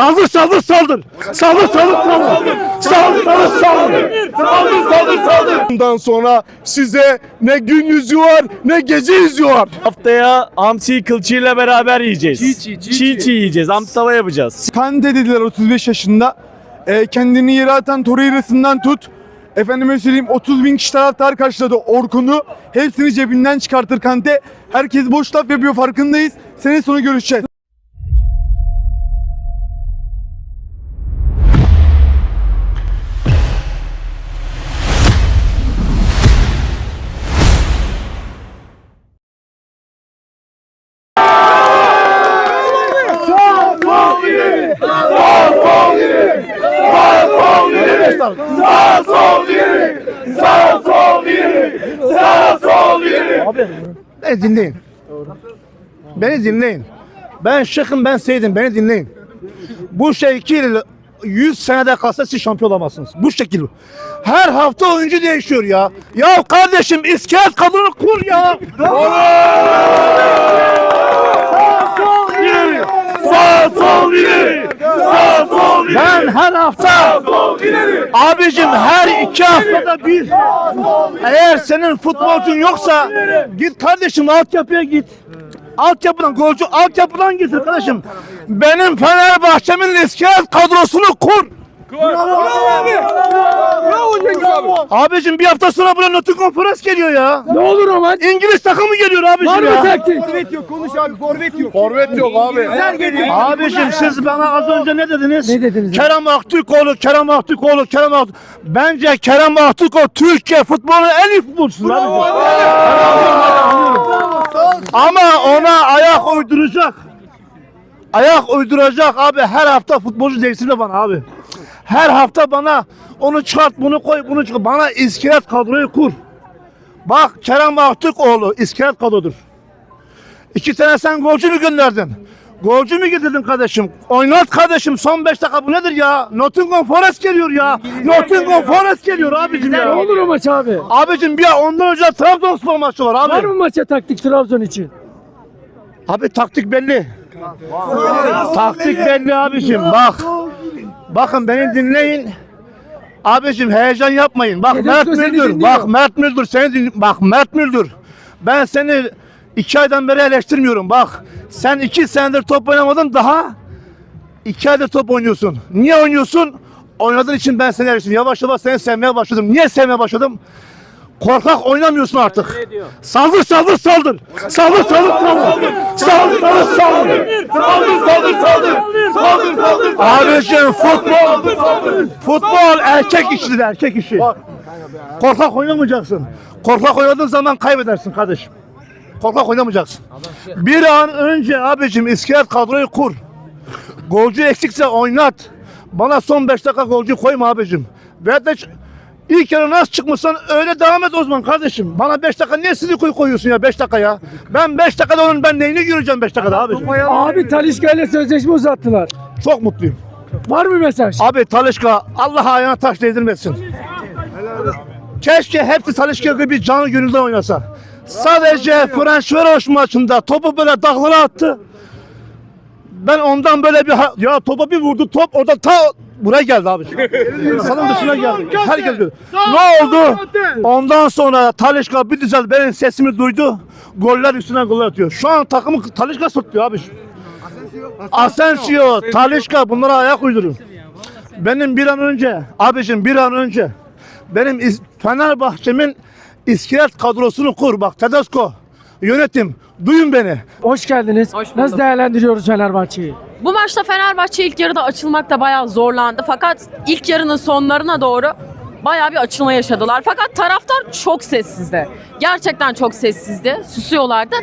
Saldır saldır saldır. Saldır saldır saldır. Saldır saldır saldır. Saldır saldır saldır. Bundan sonra size ne gün yüzü var ne gece yüzü var. Haftaya hamsi kılçığıyla beraber yiyeceğiz. Çiğ çiğ, yiyeceğiz. Hamsi tava yapacağız. Kante dediler 35 yaşında. E, kendini yere atan Torreira'sından tut. Efendime söyleyeyim 30 bin kişi taraftar karşıladı Orkun'u. Hepsini cebinden çıkartır Kante. Herkes boş laf yapıyor farkındayız. Sene sonu görüşeceğiz. Beni dinleyin. Beni dinleyin. Ben şıkım ben seydim beni dinleyin. Bu şekil 100 senede kalsa siz şampiyon olamazsınız. Bu şekil. Her hafta oyuncu değişiyor ya. Ya kardeşim iskelet kadını kur ya. Sağ sol ileri. Sağ sol ileri. Ben her hafta abicim her iki haftada bir eğer senin futbolcun yoksa git kardeşim altyapıya git. Altyapıdan golcü altyapıdan git arkadaşım. Benim Fenerbahçe'min iskelet kadrosunu kur. Abicim bir hafta sonra buraya Nottingham Forest geliyor ya. Ne olur o maç? İngiliz takımı geliyor abicim Var mı ya. taktik? Forvet yok abi. Abicim siz bana az önce ne dediniz? Ne dediniz? Kerem Aktürkoğlu, Kerem Aktürkoğlu, Kerem Aktürkoğlu. Bence Kerem Aktürkoğlu Türkiye futbolunun en iyi futbolcusu. Ama ona ayak uyduracak. Ayak uyduracak abi her hafta futbolcu değiştirme bana abi. Her hafta bana onu çıkart bunu koy bunu çıkart. Bana iskelet kadroyu kur. Bak Kerem Aktürkoğlu iskelet kadrodur. İki tane sen golcü mü gönderdin? Golcü mü getirdin kardeşim? Oynat kardeşim son 5 dakika bu nedir ya? Nottingham Forest geliyor ya. Nottingham Forest geliyor abicim Ne ya. olur o maç abi? Abicim bir ondan önce Trabzonspor maçı var abi. Var mı maça taktik Trabzon için? Abi taktik belli. taktik belli abicim bak. Bakın beni dinleyin. Abicim heyecan yapmayın. Bak Mert Müldür. Bak Mert Müldür seni dinle. Bak Mert Müldür. Ben seni iki aydan beri eleştirmiyorum. Bak sen iki senedir top oynamadın daha iki aydır top oynuyorsun. Niye oynuyorsun? Oynadığın için ben seni eleştiriyorum. Yavaş yavaş seni sevmeye başladım. Niye sevmeye başladım? Korkak oynamıyorsun artık. Saldır saldır saldır. Saldır saldır saldır. Saldır saldır saldır. Saldır saldır saldır. Saldır saldır. Abicim futbol, futbol erkek işidir erkek işi. Korkak oynamayacaksın. Korkak oynadığın zaman kaybedersin kardeşim. Korkak oynamayacaksın. Bir an önce abicim iskelet kadroyu kur. Golcü eksikse oynat. Bana son 5 dakika golcü koyma abicim. Ve de ilk yarı nasıl çıkmışsan öyle devam et o zaman kardeşim. Bana 5 dakika niye sizi koy koyuyorsun ya 5 dakika ya? Ben 5 dakikada onun ben neyini göreceğim 5 dakikada abicim? Abi Talişka ile sözleşme uzattılar. Çok mutluyum. Var mı mesaj? Abi Talişka Allah ayağına taş değdirmesin. Keşke hepsi Talişka gibi canı gönülden oynasa. Sadece Ferencvaros maçında topu böyle dağlara attı. Ben ondan böyle bir ya topa bir vurdu top orada ta buraya geldi abi. Salon dışına geldi. Herkes gördü. Ne oldu? Ondan sonra Talişka bir düzel benim sesimi duydu. Goller üstüne goller atıyor. Şu an takımı Talişka sırtlıyor abi. Asensio, Talişka bunlara ayak uydurun. Benim bir an önce, abicim bir an önce benim Fenerbahçe'min iskelet kadrosunu kur. Bak Tedesco, yönetim, duyun beni. Hoş geldiniz. Hoş bulduk. Nasıl değerlendiriyoruz Fenerbahçe'yi? Bu maçta Fenerbahçe ilk yarıda açılmakta bayağı zorlandı. Fakat ilk yarının sonlarına doğru bayağı bir açılma yaşadılar. Fakat taraftar çok sessizdi. Gerçekten çok sessizdi. Susuyorlardı.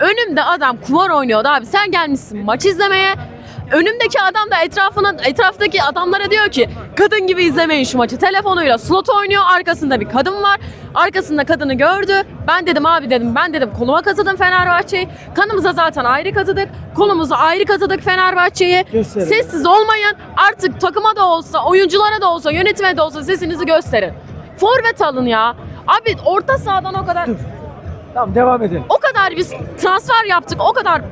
Önümde adam kumar oynuyordu abi. Sen gelmişsin maç izlemeye. Önümdeki adam da etrafına, etraftaki adamlara diyor ki kadın gibi izlemeyin şu maçı. Telefonuyla slot oynuyor. Arkasında bir kadın var. Arkasında kadını gördü. Ben dedim abi dedim ben dedim koluma kazıdım Fenerbahçe'yi. Kanımıza zaten ayrı kazıdık. Kolumuza ayrı kazıdık Fenerbahçe'yi. Gösterin. Sessiz olmayın. Artık takıma da olsa, oyunculara da olsa, yönetime de olsa sesinizi gösterin. Forvet alın ya. Abi orta sahadan o kadar Tamam devam edelim. o kadar biz transfer yaptık. O kadar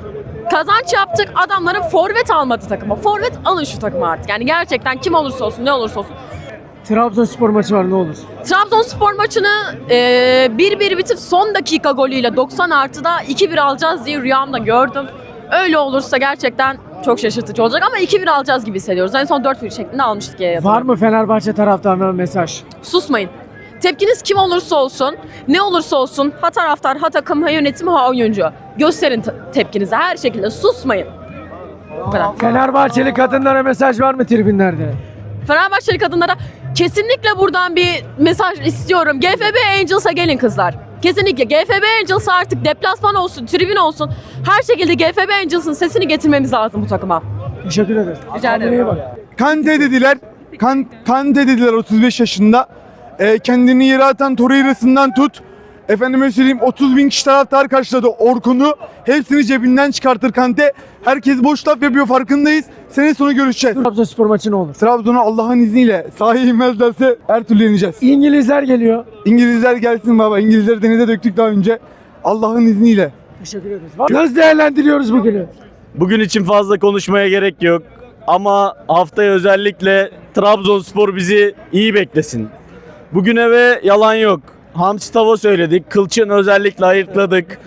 Kazanç yaptık. Adamların forvet almadı takıma. Forvet alın şu takıma artık. Yani gerçekten kim olursa olsun ne olursa olsun. Trabzonspor maçı var ne olur. Trabzonspor maçını e, 1-1 bitip son dakika golüyle 90 artıda 2-1 alacağız diye rüyamda gördüm. Öyle olursa gerçekten çok şaşırtıcı olacak ama 2-1 alacağız gibi hissediyoruz. En son 4-1 şeklinde almıştık diye Var mı Fenerbahçe taraftarına mesaj? Susmayın. Tepkiniz kim olursa olsun, ne olursa olsun, ha taraftar, ha takım, ha yönetim, ha oyuncu. Gösterin te- tepkinizi her şekilde, susmayın. Bu kadar. Fenerbahçeli kadınlara mesaj var mı tribünlerde? Fenerbahçeli kadınlara kesinlikle buradan bir mesaj istiyorum. GFB Angels'a gelin kızlar. Kesinlikle GFB Angels'a artık deplasman olsun, tribün olsun. Her şekilde GFB Angels'ın sesini getirmemiz lazım bu takıma. Teşekkür ederiz. Rica ederim. Kante dediler. Kan, Kante dediler 35 yaşında. Ee, kendini yere atan Torreira'sından tut. Efendime söyleyeyim 30 bin kişi taraftar karşıladı Orkun'u. Hepsini cebinden çıkartır Kante. Herkes boş laf yapıyor farkındayız. Sene sonu görüşeceğiz. Trabzonspor maçı ne olur? Trabzon'a Allah'ın izniyle sahaya inmezlerse her türlü yeneceğiz. İngilizler geliyor. İngilizler gelsin baba. İngilizleri denize döktük daha önce. Allah'ın izniyle. Teşekkür ederiz. Var- Nasıl değerlendiriyoruz bugünü? Bugün için fazla konuşmaya gerek yok. Ama haftaya özellikle Trabzonspor bizi iyi beklesin. Bugün eve yalan yok. Hamsi tava söyledik. Kılçın özellikle ayırtladık.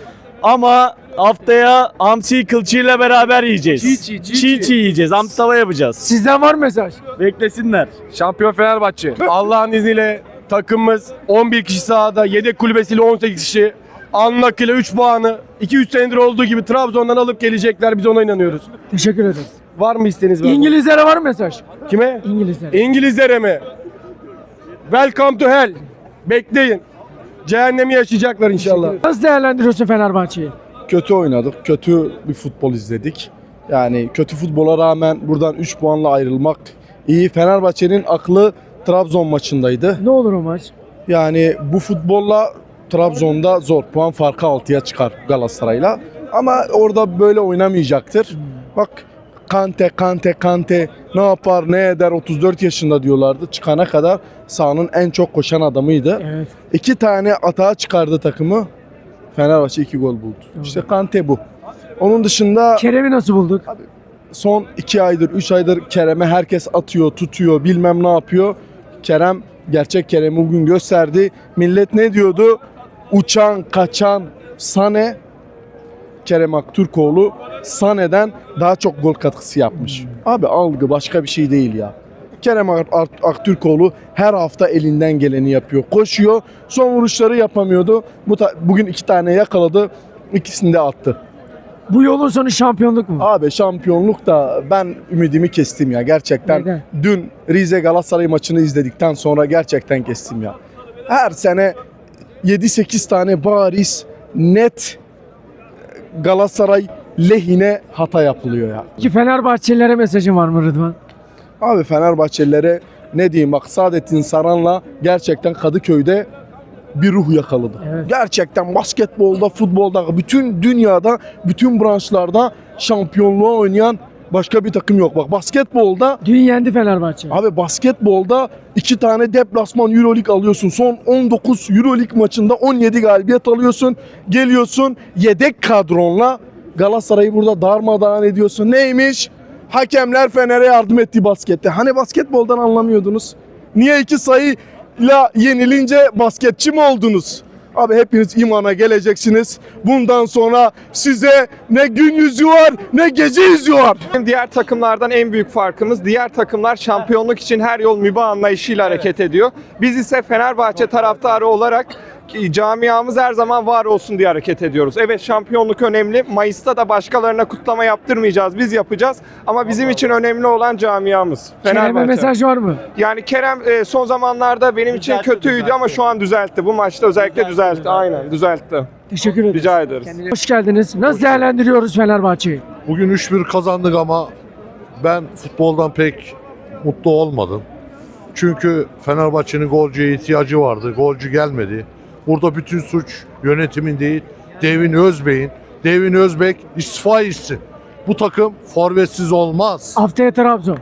Ama haftaya hamsi kılçıyla beraber yiyeceğiz. Çiğ çiğ, çiğ, çiğ yiyeceğiz. Hamsi tava yapacağız. Sizden var mı mesaj? Beklesinler. Şampiyon Fenerbahçe. Allah'ın izniyle takımımız 11 kişi sahada, yedek kulübesiyle 18 kişi. Anlak ile 3 puanı 2-3 senedir olduğu gibi Trabzon'dan alıp gelecekler. Biz ona inanıyoruz. Teşekkür ederiz. Var mı isteğiniz? var mı? İngilizlere var mı mesaj? Kime? İngilizlere. İngilizlere mi? Welcome to hell. Bekleyin. Cehennemi yaşayacaklar inşallah. Nasıl değerlendiriyorsun Fenerbahçe'yi? kötü oynadık. Kötü bir futbol izledik. Yani kötü futbola rağmen buradan 3 puanla ayrılmak iyi. Fenerbahçe'nin aklı Trabzon maçındaydı. Ne olur o maç? Yani bu futbolla Trabzon'da zor. Puan farkı 6'ya çıkar Galatasaray'la. Ama orada böyle oynamayacaktır. Bak Kante, Kante, Kante ne yapar, ne eder 34 yaşında diyorlardı. Çıkana kadar sahanın en çok koşan adamıydı. Evet. İki tane atağa çıkardı takımı. Fenerbahçe iki gol buldu. İşte Kante bu. Onun dışında Kerem'i nasıl bulduk? son iki aydır, üç aydır Kerem'e herkes atıyor, tutuyor, bilmem ne yapıyor. Kerem, gerçek Kerem'i bugün gösterdi. Millet ne diyordu? Uçan, kaçan, Sane, Kerem Aktürkoğlu Sane'den daha çok gol katkısı yapmış. Abi algı başka bir şey değil ya. Kerem Ak- Ak- Aktürkoğlu her hafta elinden geleni yapıyor. Koşuyor. Son vuruşları yapamıyordu. Bu bugün iki tane yakaladı. İkisini de attı. Bu yolun sonu şampiyonluk mu? Abi şampiyonluk da ben ümidimi kestim ya gerçekten. Neden? Dün Rize Galatasaray maçını izledikten sonra gerçekten kestim ya. Her sene 7-8 tane bariz net Galatasaray lehine hata yapılıyor ya. Ki Fenerbahçelilere mesajın var mı Rıdvan? Abi Fenerbahçelilere ne diyeyim bak Saadettin Saran'la gerçekten Kadıköy'de bir ruh yakaladı. Evet. Gerçekten basketbolda, futbolda, bütün dünyada, bütün branşlarda şampiyonluğa oynayan başka bir takım yok. Bak basketbolda Dün yendi Fenerbahçe. Abi basketbolda iki tane deplasman Euroleague alıyorsun. Son 19 Euroleague maçında 17 galibiyet alıyorsun. Geliyorsun yedek kadronla Galatasaray'ı burada darmadağın ediyorsun. Neymiş? Hakemler Fener'e yardım etti baskette. Hani basketboldan anlamıyordunuz? Niye iki sayıyla yenilince basketçi mi oldunuz? Abi hepiniz imana geleceksiniz. Bundan sonra size ne gün yüzü var ne gece yüzü var. Diğer takımlardan en büyük farkımız diğer takımlar şampiyonluk için her yol mübah anlayışıyla hareket ediyor. Biz ise Fenerbahçe taraftarı olarak camiamız her zaman var olsun diye hareket ediyoruz. Evet şampiyonluk önemli. Mayıs'ta da başkalarına kutlama yaptırmayacağız. Biz yapacağız. Ama bizim için önemli olan camiamız. Kerem'e mesaj var mı? Yani Kerem e, son zamanlarda benim için kötüydü ama şu an düzeltti. Bu maçta özellikle düzeltti. Aynen düzeltti. Teşekkür ederiz. Rica ederiz. Hoş geldiniz. Nasıl değerlendiriyoruz Fenerbahçe'yi? Bugün 3-1 kazandık ama ben futboldan pek mutlu olmadım. Çünkü Fenerbahçe'nin golcüye ihtiyacı vardı. Golcü gelmedi. Burada bütün suç yönetimin değil, Devin Özbek'in. Devin Özbek istifa etsin. Bu takım forvetsiz olmaz. Haftaya Trabzon.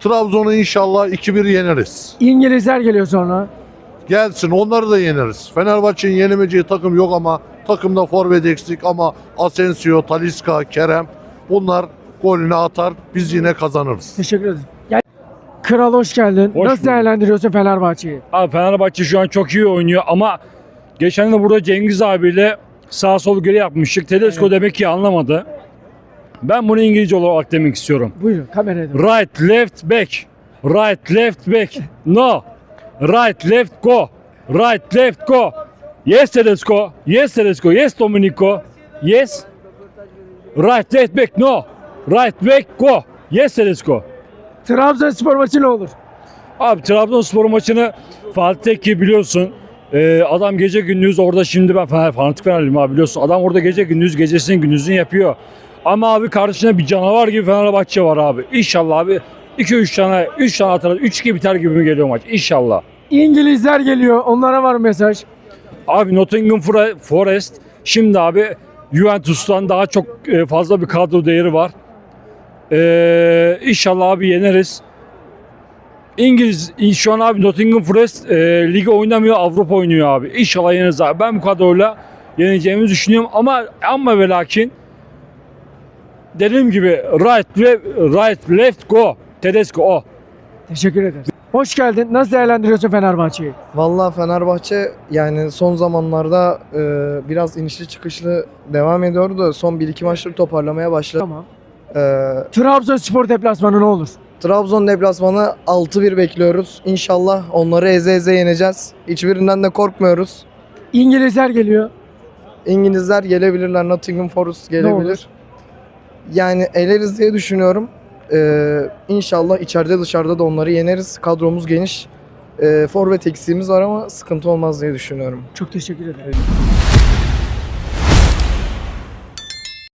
Trabzon'u inşallah 2-1 yeneriz. İngilizler geliyor sonra. Gelsin onları da yeneriz. Fenerbahçe'nin yenemeyeceği takım yok ama Takımda forvet eksik ama Asensio, Talisca, Kerem bunlar golünü atar. Biz yine kazanırız. Teşekkür ederim. Gel. Kral hoş geldin. Hoş Nasıl bulduk. değerlendiriyorsun Fenerbahçe'yi? Abi Fenerbahçe şu an çok iyi oynuyor ama geçen de burada Cengiz abiyle sağ sol geri yapmıştık. Tedesco demek ki anlamadı. Ben bunu İngilizce olarak demek istiyorum. Buyurun kameraya. Right, left, back. Right, left, back. No. Right, left, go. Right, left, go. Yes, Tedesco. Yes, Tedesco. Yes, Domenico. Yes. Right, left, back. No. Right, back, go. Yes, Tedesco. Trabzonspor maçı ne olur? Abi Trabzonspor maçını Fatih Tekke biliyorsun. Ee, adam gece gündüz orada şimdi ben Fener, fanatik Fenerliyim abi biliyorsun. Adam orada gece gündüz gecesini gündüzünü yapıyor. Ama abi karşısında bir canavar gibi Fenerbahçe var abi. İnşallah abi 2-3 tane 3 tane atar 3-2 biter gibi mi geliyor maç İnşallah. İngilizler geliyor. Onlara var mı mesaj? Abi Nottingham Fore- Forest şimdi abi Juventus'tan daha çok e, fazla bir kadro değeri var. Ee, inşallah abi yeneriz. İngiliz şu an abi Nottingham Forest e, ligi oynamıyor Avrupa oynuyor abi. İnşallah yeneriz abi. Ben bu kadroyla yeneceğimizi düşünüyorum ama ama ve lakin dediğim gibi right left, right left go. Tedesco o. Teşekkür ederiz. Hoş geldin. Nasıl değerlendiriyorsun Fenerbahçe'yi? Vallahi Fenerbahçe yani son zamanlarda e, biraz inişli çıkışlı devam ediyordu da son 1-2 maçları toparlamaya başladı. Tamam. E, Trabzonspor deplasmanı ne olur? Trabzon deplasmanı 6-1 bekliyoruz. İnşallah onları eze eze yeneceğiz. Hiçbirinden de korkmuyoruz. İngilizler geliyor. İngilizler gelebilirler, Nottingham Forest gelebilir. Yani eleriz diye düşünüyorum. E, inşallah içeride dışarıda da onları yeneriz. Kadromuz geniş. E, forvet eksiğimiz var ama sıkıntı olmaz diye düşünüyorum. Çok teşekkür ederim.